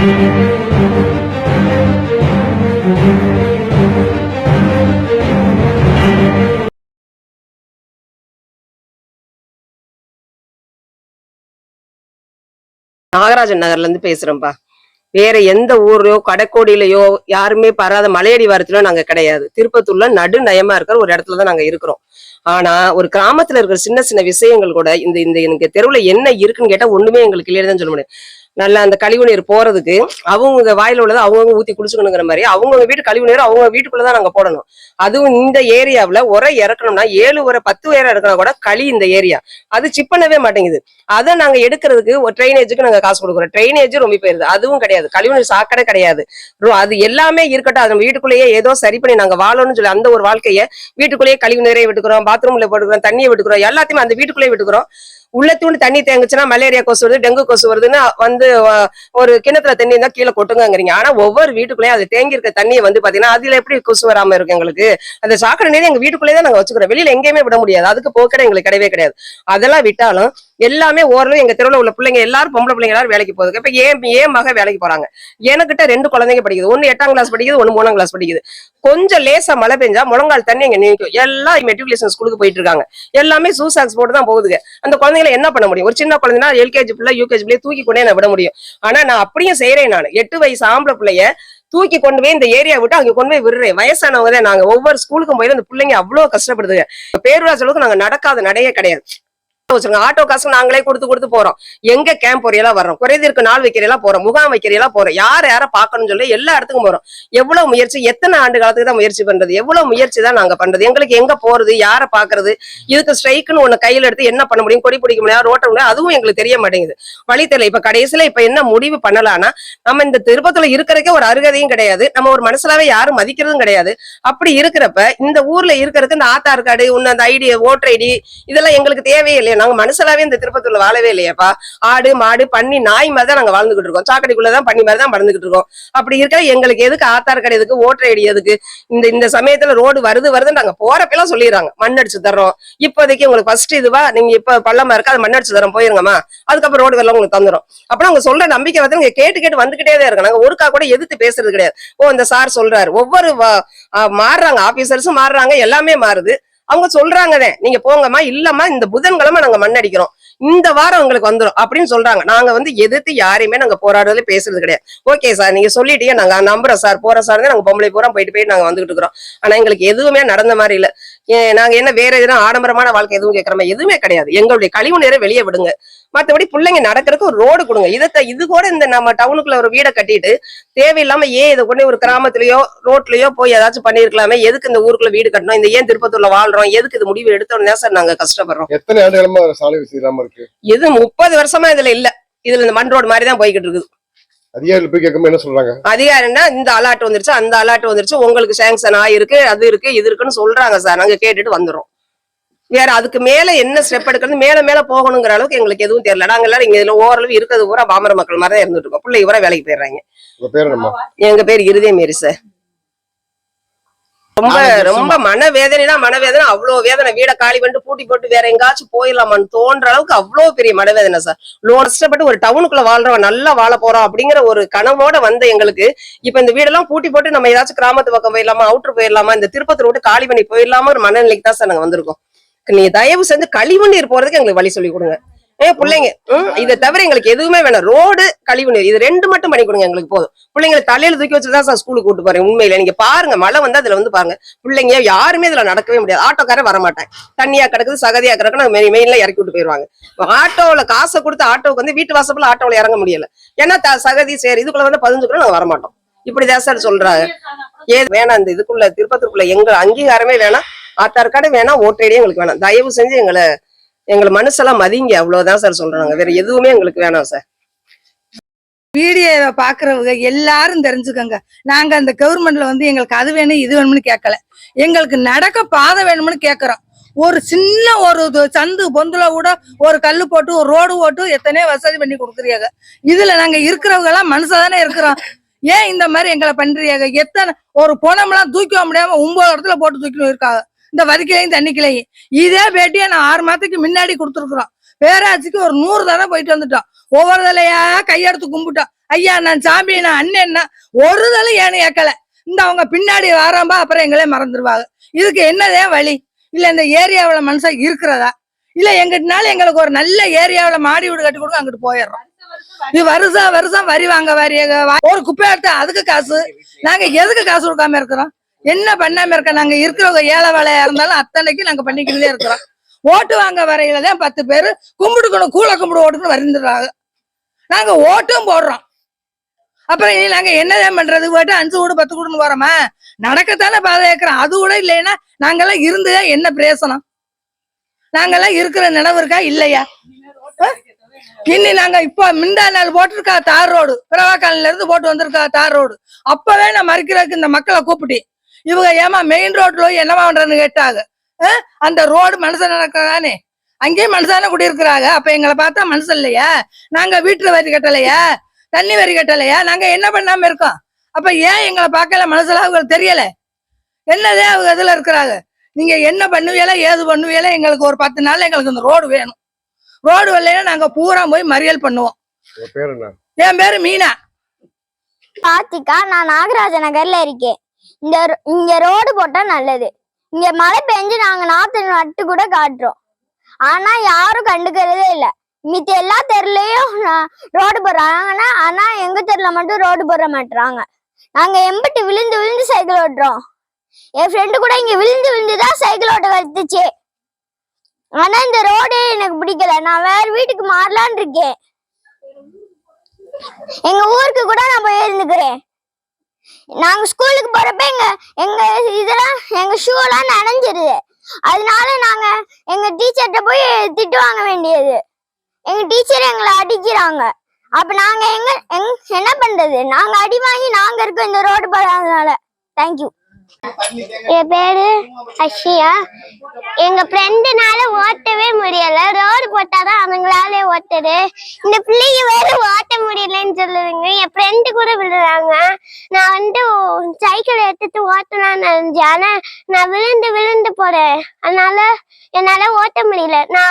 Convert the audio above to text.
நாகராஜன் நகர்ல இருந்து பேசுறோம்ப்பா வேற எந்த ஊர்லயோ கடைக்கோடியிலயோ யாருமே பராத மலையடி வாரத்திலயோ நாங்க கிடையாது. திருப்பத்தூர்ல நடு நயமா இருக்கிற ஒரு இடத்துல தான் நாங்க இருக்கிறோம். ஆனா ஒரு கிராமத்துல இருக்கிற சின்ன சின்ன விஷயங்கள் கூட இந்த இந்த எனக்கு தெருவுல என்ன இருக்குன்னு கேட்டா ஒண்ணுமே எங்களுக்கு இல்லையே தான் சொல்ல முடியும். நல்லா அந்த கழிவு நீர் போறதுக்கு அவங்க வாயில உள்ளதை அவங்கவுங்க ஊத்தி குடிச்சுக்கணுங்கிற மாதிரி அவங்கவுங்க வீட்டு கழிவு நீர் அவங்க வீட்டுக்குள்ளதான் நாங்க போடணும். அதுவும் இந்த ஏரியாவுல உரம் இறக்கணும்னா ஏழு உரை பத்து உயரம் இறக்கினா கூட களி இந்த ஏரியா. அது சிப் பண்ணவே மாட்டேங்குது. அதை நாங்க எடுக்கிறதுக்கு ஒரு ட்ரைனேஜுக்கு நாங்க காசு கொடுக்குறோம். ட்ரைனேஜ் ரொம்ப போயிருது. அதுவும் கிடையாது. கழிவுநீர் சாக்கடை கிடையாது. அது எல்லாமே இருக்கட்டும். அது நம்ம வீட்டுக்குள்ளேயே ஏதோ சரி பண்ணி நாங்க வாழணும்னு சொல்லி அந்த ஒரு வாழ்க்கைய வீட்டுக்குள்ளேயே கழிவு நீரை விட்டுக்கிறோம். பாத்ரூம்ல போட்டுக்கிறோம். தண்ணியை விட்டுக்கிறோம். எல்லாத்தையுமே அந்த வீட்டுக்குள்ளேயே விட்டுக்கிறோம். உள்ளத்தூண்டு தண்ணி தேங்குச்சுன்னா மலேரியா கொசு வருது டெங்கு கொசு வருதுன்னு வந்து ஒரு கிணத்துல தண்ணி இருந்தா கீழே கொட்டுங்கிறீங்க ஆனா ஒவ்வொரு வீட்டுக்குள்ளேயும் அது தேங்கி இருக்க தண்ணியை வந்து பாத்தீங்கன்னா அதுல எப்படி கொசு வராம இருக்கு எங்களுக்கு? அந்த சாக்கடை நீர் எங்க வீட்டுக்குள்ளேயே தான் நாங்க வச்சுக்கிறோம். வெளியில எங்கேயுமே விட முடியாது. அதுக்கு போக்கடை எங்களுக்கு கிடையவே கிடையாது. அதெல்லாம் விட்டாலும் எல்லாமே ஓரளவு எங்க தெருவுல உள்ள பிள்ளைங்க எல்லாரும் பொம்பளை பிள்ளைங்க எல்லாரும் வேலைக்கு போகுது. இப்ப ஏன் ஏன் மக வேலைக்கு போறாங்க? எனக்கிட்ட ரெண்டு குழந்தைங்க படிக்குது. ஒன்னு எட்டாம் கிளாஸ் படிக்குது ஒன்னு மூணாம் கிளாஸ் படிக்குது. கொஞ்சம் லேசா மழை பெஞ்சா முழங்கால் தண்ணி எங்க நீக்கும் எல்லாம் மெட்ரிகுலேஷன் ஸ்கூலுக்கு போயிட்டு இருக்காங்க. எல்லாமே சூசாக்ஸ் போட்டு தான் போகுதுங்க. அந்த குழந்தைங்கள என்ன பண்ண முடியும்? ஒரு சின்ன குழந்தைனா எல்கேஜி பிள்ளை யூகேஜி பிள்ளைய தூக்கி கொண்டே நான் விட முடியும். ஆனா நான் அப்படியும் செய்யறேன் நான். எட்டு வயசு ஆம்பளை பிள்ளைய தூக்கி கொண்டு போய் இந்த ஏரியா விட்டு அங்க கொண்டு போய் விடுறேன். வயசானவங்க தான் நாங்க. ஒவ்வொரு ஸ்கூலுக்கும் போய் அந்த பிள்ளைங்க அவ்வளவு கஷ்டப்படுதுங்க. பேரூராஜ் அளவுக்கு நாங்க நடக்காத நடையே கிடையாது. வச்சிருக்கோம். ஆட்டோ காசு நாங்களே கொடுத்து கொடுத்து போறோம். எங்க கேம்ப் பொரியெல்லாம் வர்றோம். குறைதீர்க்கு நாள் வைக்கிறீங்களா போறோம். முகாம் வைக்கிறீங்களா போறோம். யார் யாரை பார்க்கணும்னு சொல்லி எல்லா இடத்துக்கும் போறோம். எவ்வளவு முயற்சி எத்தனை ஆண்டு காலத்துக்கு தான் முயற்சி பண்றது? எவ்வளவு முயற்சி தான் நாங்க பண்றது? எங்களுக்கு எங்க போறது? யாரை பாக்குறது இதுக்கு ஸ்ட்ரைக்குன்னு ஒண்ணு கையில எடுத்து என்ன பண்ண முடியும்? கொடி பிடிக்க முடியாது ரோட்ட முடியாது அதுவும் எங்களுக்கு தெரிய மாட்டேங்குது. வழி தெரியல. இப்ப கடைசியில இப்ப என்ன முடிவு பண்ணலாம்னா நம்ம இந்த திருப்பத்துல இருக்கிறதுக்கே ஒரு அருகதையும் கிடையாது. நம்ம ஒரு மனசுலாவே யாரும் மதிக்கிறதும் கிடையாது. அப்படி இருக்கிறப்ப இந்த ஊர்ல இருக்கிறதுக்கு இந்த ஆதார் கார்டு உன்ன அந்த ஐடி ஓட்டர் ஐடி இதெல்லாம் எங்களுக்கு தேவையே இல்லையா. நாங்க மனசுலாவே இந்த திருப்பத்தூர்ல வாழவே இல்லையாப்பா. ஆடு மாடு பண்ணி நாய் மாதிரி தான் நாங்க வாழ்ந்துகிட்டு இருக்கோம். சாக்கடைக்குள்ளதான் பண்ணி மாதிரி தான் பறந்துகிட்டு இருக்கோம். அப்படி இருக்க எங்களுக்கு எதுக்கு ஆத்தார் கிடையாதுக்கு எதுக்கு ஓட்டர் ஐடி எதுக்கு? இந்த இந்த சமயத்துல ரோடு வருது வருதுன்னு நாங்க போறப்பெல்லாம் சொல்லிடுறாங்க. மண் அடிச்சு தர்றோம். இப்போதைக்கு உங்களுக்கு ஃபர்ஸ்ட் இதுவா நீங்க இப்ப பள்ளமா இருக்கு அது மண் அடிச்சு தரோம் போயிருங்கம்மா. அதுக்கப்புறம் ரோடு வரலாம் உங்களுக்கு தந்துடும் அப்புறம் அவங்க சொல்ற நம்பிக்கை வந்து நீங்க கேட்டு கேட்டு வந்துகிட்டே தான் இருக்கு நாங்க ஒருக்கா கூட எதிர்த்து பேசுறது கிடையாது. ஓ இந்த சார் சொல்றாரு. ஒவ்வொரு மாறுறாங்க. ஆபீசர்ஸும் மாறுறாங்க. எல்லாமே மாறுது. அவங்க சொல்றாங்கதே நீங்க போங்கம்மா இல்லம்மா இந்த புதன்கிழமை நாங்க மண்ணடிக்கிறோம். இந்த வாரம் உங்களுக்கு வந்துரும் அப்படின்னு சொல்றாங்க. நாங்க வந்து எதிர்த்து யாரையுமே நாங்க போராடுறது பேசுறது கிடையாது. ஓகே சார் நீங்க சொல்லிட்டீங்க நாங்க நம்புறோம் சார் போற சார் நாங்க பொம்பளை பூரா போயிட்டு போயிட்டு நாங்க வந்துகிட்டு இருக்கிறோம். ஆனா எங்களுக்கு எதுவுமே நடந்த மாதிரி இல்ல. நாங்க என்ன வேற எதுனா ஆடம்பரமான வாழ்க்கை எதுவும் கேட்கறோமா எதுவுமே கிடையாது. எங்களுடைய கழிவு நேரம் வெளியே விடுங்க. மத்தபடி பிள்ளைங்க நடக்கிறதுக்கு ஒரு ரோடு கொடுங்க. இதை இது கூட இந்த நம்ம டவுனுக்குள்ள ஒரு வீடை கட்டிட்டு தேவையில்லாம ஏன் இதை கொண்டு ஒரு கிராமத்துலயோ ரோட்லயோ போய் ஏதாச்சும் பண்ணிருக்கலாமே? எதுக்கு இந்த ஊருக்குள்ள வீடு கட்டணும்? இந்த ஏன் திருப்பத்தூர்ல வாழ்றோம்? எதுக்கு இது முடிவு எடுத்தோம்னு சார் நாங்க கஷ்டப்படுறோம். எத்தனை ஆண்டுகளமா சாலை வசதி இல்லாம இருக்கு? இது முப்பது வருஷமா இதுல இல்ல. இதுல இந்த மண் ரோடு மாதிரி தான் போய்கிட்டு இருக்குது. அதிகாரிகள் போய் கேட்கும்போது என்ன சொல்றாங்க? அதிகாரம்னா இந்த அலாட் வந்துருச்சு அந்த அலாட் வந்துருச்சு உங்களுக்கு சேங்ஷன் ஆயிருக்கு அது இருக்கு இது இருக்குன்னு சொல்றாங்க சார். நாங்க கேட்டுட்டு வந்துடுறோம் வேற அதுக்கு மேல என்ன ஸ்டெப் எடுக்கிறது மேல மேல போகணுங்கிற அளவுக்கு எங்களுக்கு எதுவும் தெரியல. நாங்க எல்லாரும் இங்க இதுல ஓரளவு இருக்கிறது பூரா பாமர மக்கள் மாதிரி தான் இருந்துட்டு இருக்கோம். பிள்ளை பூரா வேலைக்கு போயிடுறாங்க. எங்க பேர் இருதய மேரி சார். ரொம்ப ரொம்ப மனவேதனைனா மனவேதனை. அவ்வளவு வேதனை. வீட காலி பண்ணிட்டு பூட்டி போட்டு வேற எங்காச்சும் போயிடலாமான்னு தோன்ற அளவுக்கு அவ்வளவு பெரிய மனவேதனை சார். லோன் கஷ்டப்பட்டு ஒரு டவுனுக்குள்ள வாழ்றோம் நல்லா வாழ போறோம் அப்படிங்கிற ஒரு கனவோட வந்த எங்களுக்கு. இப்ப இந்த வீடெல்லாம் பூட்டி போட்டு நம்ம ஏதாச்சும் கிராமத்து பக்கம் போயிடலாமா அவுட்டர் போயிடலாமா இந்த திருப்பத்தூர் விட்டு காலி பண்ணி போயிடலாமா ஒரு மனநிலைக்கு தான் சார் நாங்க வந்திருக்கோம். நீங்க தயவு செஞ்சு கழிவு நீர் போறதுக்கு எங்களுக்கு வழி சொல்லி கொடுங்க. ஏ பிள்ளைங்க இதை தவிர எங்களுக்கு எதுவுமே வேணாம். ரோடு கழிவு நீர் இது ரெண்டு மட்டும் பண்ணி கொடுங்க எங்களுக்கு போதும். பிள்ளைங்களை தலையில தூக்கி வச்சுதான் சார் ஸ்கூலுக்கு கூட்டு போறேன் உண்மையில. நீங்க பாருங்க மழை வந்து அதுல வந்து பாருங்க. பிள்ளைங்க யாருமே இதுல நடக்கவே முடியாது. ஆட்டோக்காரன் வர மாட்டேன் தண்ணியா கிடக்குது சகதியா கிடக்கு நாங்க மெயின்ல இறக்கி விட்டு போயிருவாங்க. ஆட்டோல காசை கொடுத்து ஆட்டோவுக்கு வந்து வீட்டு வாசப்புல ஆட்டோல இறங்க முடியல. ஏன்னா சகதி சரி இதுக்குள்ள வந்து பதினஞ்சுக்குள்ள நாங்க வர மாட்டோம் இப்படிதான் சார் சொல்றாங்க. ஏ வேணாம் இந்த இதுக்குள்ள திருப்பத்தூருக்குள்ள எங்க அங்கீகாரமே வேணாம். ஆத்தார் கார்டு வேணாம் ஓட்டு எங்களுக்கு வேணாம். தயவு செஞ்சு எங்களை எங்களை மனசெல்லாம் மதிங்க அவ்வளவுதான் சார் சொல்றாங்க. வேற எதுவுமே எங்களுக்கு வேணாம் சார் வீடியோவை பாக்குறவங்க எல்லாரும் தெரிஞ்சுக்கோங்க. நாங்க அந்த கவர்மெண்ட்ல வந்து எங்களுக்கு அது வேணும் இது வேணும்னு கேட்கல. எங்களுக்கு நடக்க பாதை வேணும்னு கேட்கறோம் ஒரு சின்ன ஒரு சந்து பொந்துல கூட ஒரு கல்லு போட்டு ஒரு ரோடு போட்டு எத்தனையோ வசதி பண்ணி கொடுக்குறீங்க. இதுல நாங்க இருக்கிறவங்க எல்லாம் மனுஷா இருக்கிறோம். ஏன் இந்த மாதிரி எங்களை பண்றீங்க? எத்தனை ஒரு பணம்லாம் தூக்க முடியாம ஒன்பது இடத்துல போட்டு தூக்கி இருக்காங்க. இந்த வதிக்கிலையும் தண்ணிக்கிலையும் இதே பேட்டியை நான் ஆறு மாதத்துக்கு முன்னாடி கொடுத்துருக்குறோம். பேராட்சிக்கு ஒரு நூறு தடவை போயிட்டு வந்துட்டோம். ஒவ்வொரு தலையா கையெடுத்து கும்பிட்டோம். ஐயா நான் சாமி நான் ஒரு தலை ஏன்னு ஏக்கலை இந்த அவங்க பின்னாடி வாரம்பா அப்புறம் எங்களே மறந்துடுவாங்க இதுக்கு என்னதே வழி? இல்லை இந்த ஏரியாவில் மனுஷன் இருக்கிறதா? இல்லை எங்கிட்டனால எங்களுக்கு ஒரு நல்ல ஏரியாவில் மாடி வீடு கட்டி கொடுங்க அங்கிட்டு போயிடுறோம். இது வருஷம் வருஷம் வரி வாங்க வரி ஒரு குப்பை எடுத்தா அதுக்கு காசு? நாங்க எதுக்கு காசு கொடுக்காம இருக்கிறோம்? என்ன பண்ணாம இருக்க? நாங்க இருக்கிறவங்க ஏழை வேலையா இருந்தாலும் அத்தனைக்கு நாங்க பண்ணிக்கிட்டே இருக்கிறோம். ஓட்டு வாங்க வரையில தான் பத்து பேர் கும்பிடுக்கணும் கூல கும்பிடு ஓட்டுன்னு வருந்துடுறாங்க. நாங்க ஓட்டும் போடுறோம். அப்புறம் இனி நாங்க என்னதான் பண்றது? போட்டு அஞ்சு கூடு பத்து கூடுன்னு போறோமா? நடக்கத்தானே பாதை ஏற்கிறோம். அது கூட இல்லைன்னா நாங்கெல்லாம் இருந்துதான் என்ன பிரயோசனம்? நாங்கெல்லாம் இருக்கிற நினைவு இருக்கா? இல்லையா? இன்னி நாங்க இப்போ முந்தா நாள் போட்டிருக்கா தார் ரோடு. பிரவாக்காலில இருந்து போட்டு வந்திருக்கா தார் ரோடு. அப்பவே நான் மறுக்கிறதுக்கு இந்த மக்களை கூப்பிட்டு இவங்க ஏமா மெயின் ரோட்ல போய் என்னவா பண்றேன்னு கேட்டாங்க. அஹ்? அந்த ரோடு மனுஷன் நடக்கதானே அங்கேயும் மனுஷான குடியிருக்கிறாங்க. அப்ப எங்களை பார்த்தா மனுஷன் இல்லையா? நாங்க வீட்டுல வரி கட்டலையா? தண்ணி வரி கட்டலையா? நாங்க என்ன பண்ணாம இருக்கோம்? அப்ப ஏன் எங்களை பார்க்கல? மனசுல அவங்களுக்கு தெரியல. என்னதே அவங்க இதுல இருக்கிறாங்க? நீங்க என்ன பண்ணுவீங்களா ஏது பண்ணுவீங்களா எங்களுக்கு ஒரு பத்து நாள்ல எங்களுக்கு இந்த ரோடு வேணும். ரோடு வரலைன்னா நாங்க பூரா போய் மறியல் பண்ணுவோம். உங்க பேர் என்ன? என் பேரு மீனா. கார்த்திகா நான் நாகராஜ நகர்ல இருக்கேன். இந்த ரோ- இங்க ரோடு போட்டா நல்லது. இங்க மழை பெஞ்சு நாங்க நாத்து நட்டு கூட காட்டுறோம். ஆனா யாரும் கண்டுக்கிறதே இல்ல. மித்த எல்லா தெருலயும் ரோடு போடுறாங்கன்னா ஆனா எங்க தெருல மட்டும் ரோடு போட மாட்டுறாங்க நாங்க எம்பிட்டு விழுந்து விழுந்து சைக்கிள் ஓட்டுறோம். என் ஃப்ரெண்டு கூட இங்க விழுந்து விழுந்து தான் சைக்கிள் ஓட்ட கத்துச்சு. ஆனா இந்த ரோடே எனக்கு பிடிக்கல. நான் வேற வீட்டுக்கு மாறலான் இருக்கேன். எங்க ஊருக்கு கூட நான் போய் இருந்துக்கிறேன். நாங்க ஸ்கூலுக்கு போறப்ப எங்க எங்க இதெல்லாம் எங்க ஷூ எல்லாம் நனைஞ்சிருது. அதனால நாங்க எங்க டீச்சர்கிட்ட போய் திட்டு வாங்க வேண்டியது. எங்க டீச்சர் எங்களை அடிக்கிறாங்க. அப்ப நாங்க எங்க எங் என்ன பண்றது? நாங்க அடி வாங்கி நாங்க இருக்கோம் இந்த ரோடு போடாதனால தேங்க்யூ என் பேரு அஷியா எங்க ஃப்ரெண்டுனால ஓட்டவே முடியல. ரோடு போட்டாதான் அவங்களால ஓட்டுது. இந்த பிள்ளைங்க வேற ஓட்ட முடியலன்னு சொல்லுதுங்க. என் ஃப்ரெண்டு கூட விழுறாங்க. நான் வந்து சைக்கிள் எடுத்துட்டு ஓட்டலாம்னு நினைஞ்சேன். ஆனா நான் விழுந்து விழுந்து போறேன். அதனால என்னால ஓட்ட முடியல. நான்